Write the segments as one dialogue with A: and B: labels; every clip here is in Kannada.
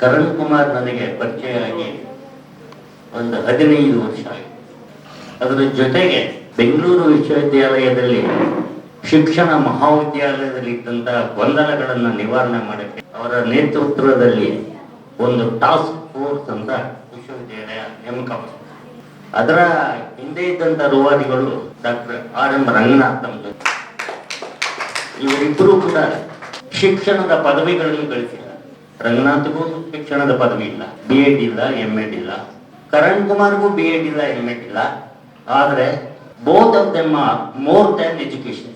A: ಕರಣ್ ಕುಮಾರ್ ನನಗೆ ಪರಿಚಯ ಆಗಿ ಒಂದು ಹದಿನೈದು ವರ್ಷ. ಅದರ ಜೊತೆಗೆ ಬೆಂಗಳೂರು ವಿಶ್ವವಿದ್ಯಾಲಯದಲ್ಲಿ ಶಿಕ್ಷಣ ಮಹಾವಿದ್ಯಾಲಯದಲ್ಲಿ ಇದ್ದಂತಹ ಗೊಂದಲಗಳನ್ನು ನಿವಾರಣೆ ಮಾಡಕ್ಕೆ ಅವರ ನೇತೃತ್ವದಲ್ಲಿ ಒಂದು ಟಾಸ್ಕ್ ಫೋರ್ಸ್ ಅಂತ ವಿಶ್ವವಿದ್ಯಾಲಯ ನೇಮಕ. ಅದರ ಹಿಂದೆ ಇದ್ದಂತ ರುವಾದಿಗಳು ಡಾಕ್ಟರ್ ಆರ್ ಎಂ ರಂಗನಾಥ್ ಇವರಿಬ್ಬರು ಕೂಡ ಶಿಕ್ಷಣದ ಪದವಿಗಳನ್ನು ಗಳಿಸಿಲ್ಲ ರಂಗನಾಥ್ಗೂ ಶಿಕ್ಷಣದ ಪದವಿ ಇಲ್ಲ. ಬಿ ಎಡ್ ಇಲ್ಲ ಎಂ ಎಡ್ ಇಲ್ಲ. ಕರಣ್ ಕುಮಾರ್ಗೂ ಬಿ ಎಡ್ ಇಲ್ಲ ಎಂ ಎಡ್ ಇಲ್ಲ. ಆದರೆ both of them are more than education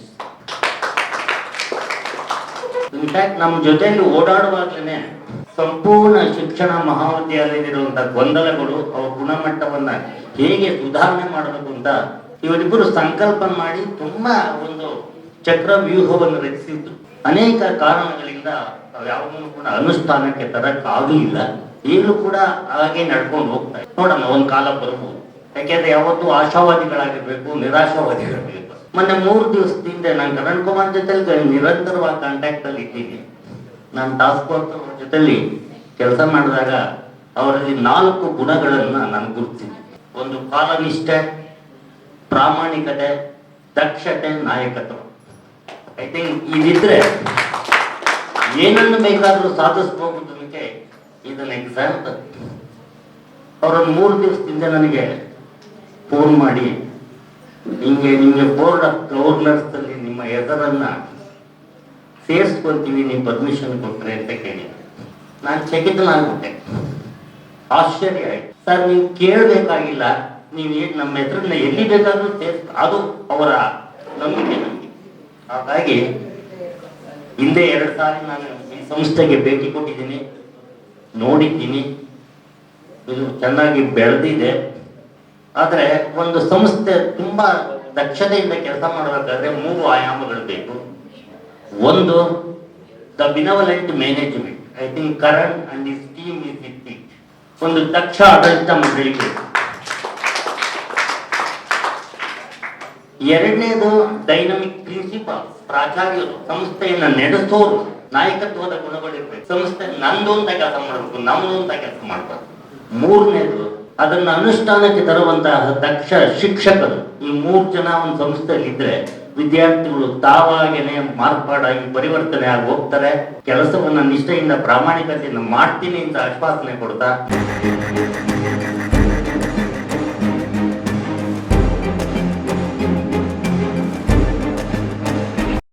A: in fact ನಮ್ಮ ಜೊತೆಯಲ್ಲಿ ಓಡಾಡುವಾಗಲೇ ಸಂಪೂರ್ಣ ಶಿಕ್ಷಣ ಮಹಾವಿದ್ಯಾಲಯದಲ್ಲಿರುವಂತಹ ಗೊಂದಲಗಳು ಅವರ ಗುಣಮಟ್ಟವನ್ನ ಹೇಗೆ ಸುಧಾರಣೆ ಮಾಡಬೇಕು ಅಂತ ಇವರಿಬ್ಬರು ಸಂಕಲ್ಪ ಮಾಡಿ ತುಂಬಾ ಒಂದು ಚಕ್ರ ವ್ಯೂಹವನ್ನು ರಚಿಸಿದ್ದು ಅನೇಕ ಕಾರಣಗಳಿಂದ ಯಾವುದನ್ನು ಕೂಡ ಅನುಷ್ಠಾನಕ್ಕೆ ತರಕ್ ಆಗಲಿಲ್ಲ ಈಗಲೂ ಕೂಡ ಹಾಗೆ ನಡ್ಕೊಂಡು ಹೋಗ್ತಾರೆ ನೋಡೋಣ, ಒಂದ್ ಕಾಲ ಬರ್ಬೋದು ಯಾಕೆಂದ್ರೆ ಯಾವತ್ತೂ ಆಶಾವಾದಿಗಳಾಗಿರ್ಬೇಕು, ನಿರಾಶಾವಾದಿಗಳಾಗಿರ್ಬೇಕು. ಮೊನ್ನೆ ಮೂರು ದಿವಸದಿಂದ ನಾನು ಕರಣ್ ಕುಮಾರ್ ಜೊತೆ ನಿರಂತರವಾಗಿ ಕಾಂಟ್ಯಾಕ್ಟ್ ಅಲ್ಲಿ ಇದ್ದೀನಿ. ನಾನು ಟಾಸ್ಕ್ ಫೋರ್ಸ್ ಜೊತೆಲಿ ಕೆಲಸ ಮಾಡಿದಾಗ ಅವರಲ್ಲಿ ನಾಲ್ಕು ಗುಣಗಳನ್ನ ನಾನು ಗುರುತಿಸಿದ್ದೆ ಒಂದು ಕಾಲನಿಷ್ಠೆ, ಪ್ರಾಮಾಣಿಕತೆ, ದಕ್ಷತೆ, ನಾಯಕತ್ವ. ಐ ಥಿಂಕ್ ಇದಿದ್ರೆ ಏನನ್ನು ಬೇಕಾದರೂ ಸಾಧಿಸ್ಬೋದಕ್ಕೆ ಇದನ್ನ ಎಕ್ಸಾಂಪಲ್ ಅವರೊಂದು ಮೂರು ದಿವಸದಿಂದ ನನಗೆ ಫೋನ್ ಮಾಡಿ ನಿಮಗೆ ನಿಮಗೆ ಬೋರ್ಡ್ ಆಫ್ ಗವರ್ನರ್ಸಲ್ಲಿ ನಿಮ್ಮ ಹೆಸರನ್ನು ಸೇರಿಸ್ಕೊಳ್ತೀವಿ ನೀವು ಪರ್ಮಿಷನ್ ಕೊಟ್ಟರೆ ಅಂತ ಕೇಳಿ ನಾನು ಚಕಿತನಾಗ್ಬಿಟ್ಟೆ. ಆಶ್ಚರ್ಯ ಆಯ್ತು. ಸರ್, ನೀವು ಕೇಳಬೇಕಾಗಿಲ್ಲ, ನೀವು ನಮ್ಮ ಹೆಸರನ್ನ ಎಲ್ಲಿ ಬೇಕಾದರೂ ಸೇರಿಸ್ ಅದು ಅವರ ನಂಬಿಕೆ ಹಾಗಾಗಿ ಹಿಂದೆ ಎರಡು ಸಾರಿ ನಾನು ಈ ಸಂಸ್ಥೆಗೆ ಭೇಟಿ ಕೊಟ್ಟಿದ್ದೀನಿ. ನೋಡಿದ್ದೀನಿ. ಇದು ಚೆನ್ನಾಗಿ ಬೆಳೆದಿದೆ. ಆದರೆ ಒಂದು ಸಂಸ್ಥೆ ತುಂಬಾ ದಕ್ಷತೆಯಿಂದ ಕೆಲಸ ಮಾಡಬೇಕಾದ್ರೆ ಮೂರು ಆಯಾಮಗಳು ಬೇಕು. ಒಂದು the benevolent management I think Karan and is team is it ಒಂದು ದಕ್ಷ ಆಡಳಿತ ಮಂಡಳಿ ಎರಡನೇದು ಡೈನಮಿಕ್ ಪ್ರಿನ್ಸಿಪಲ್ ಪ್ರಾಚಾರ್ಯರು, ಸಂಸ್ಥೆಯನ್ನ ನಡೆಸೋರು, ನಾಯಕತ್ವದ ಗುಣಗಳಿರ್ಬೇಕು. ಸಂಸ್ಥೆ ನಂದು ಅಂತ ಕೆಲಸ ಮಾಡಬೇಕು, ನಮ್ದು ಅಂತ ಕೆಲಸ ಮಾಡಬಾರ್ದು. ಮೂರನೇದು, ಅದನ್ನ ಅನುಷ್ಠಾನಕ್ಕೆ ತರುವಂತಹ ದಕ್ಷ ಶಿಕ್ಷಕರು. ಈ ಮೂರು ಜನ ಒಂದು ಸಂಸ್ಥೆಯಲ್ಲಿ ಇದ್ರೆ ವಿದ್ಯಾರ್ಥಿಗಳು ತಾವಾಗೇನೆ ಮಾರ್ಪಾಡಾಗಿ ಪರಿವರ್ತನೆ ಆಗಿ ಹೋಗ್ತಾರೆ. ಕೆಲಸವನ್ನ ನಿಷ್ಠೆಯಿಂದ ಪ್ರಾಮಾಣಿಕತೆಯಿಂದ ಮಾಡ್ತೀನಿ ಅಂತ ಆಶ್ವಾಸನೆ ಕೊಡ್ತಾ